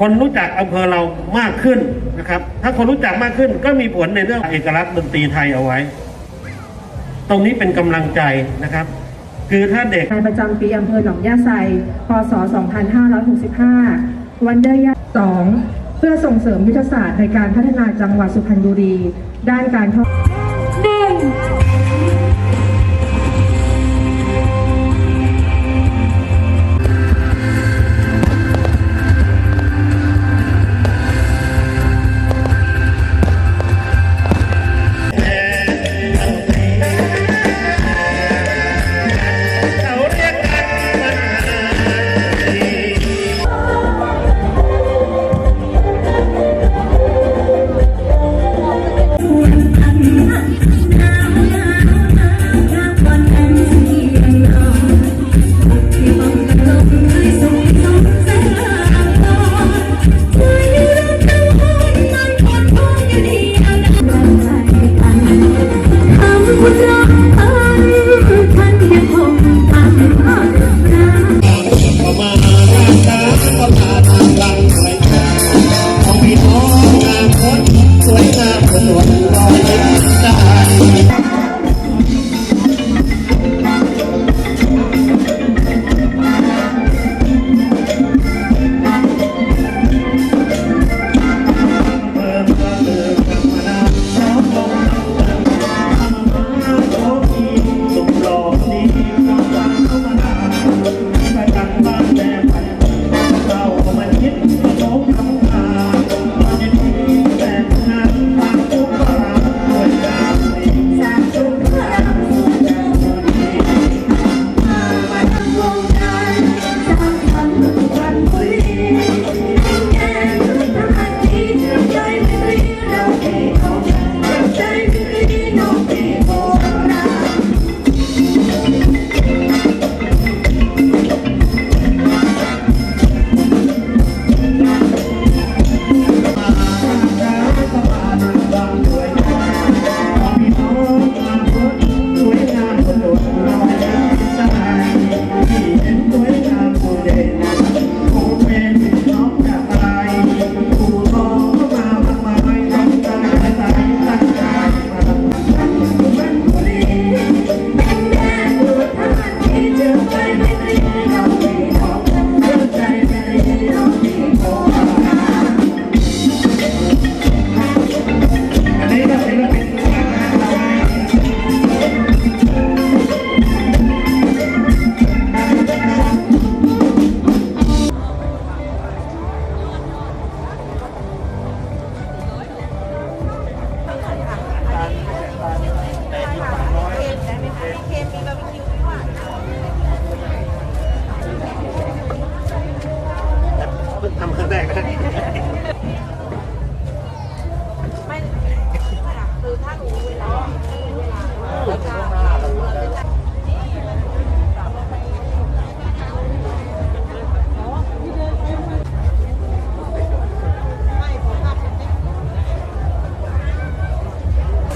คนรู้จักอำเภอเรามากขึ้นนะครับ ถ้าคนรู้จักมากขึ้น ก็มีผลในเรื่องเอกลักษณ์ดนตรีไทยเอาไว้ ตรงนี้เป็นกำลังใจนะครับ คือถ้าเด็กงานประจำปีอำเภอหนองย่าไซพศ 2565 วันเดอร์ยา2เพื่อส่งเสริมยุทธศาสตร์ในการพัฒนาจังหวัดสุพรรณบุรี ด้านการท่องเขา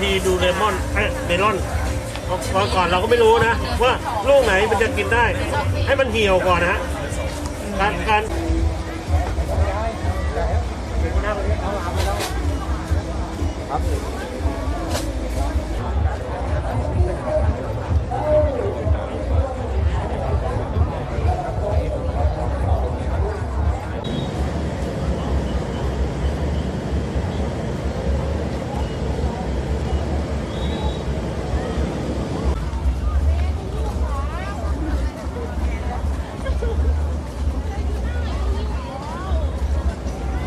ทีดูเลมอนเอ๊ะเมอนเพราะก่อนเราก็ไม่รู้นะ ว่าลูกไหนมันจะกินได้ ให้มันเหี่ยวก่อนนะฮะการการ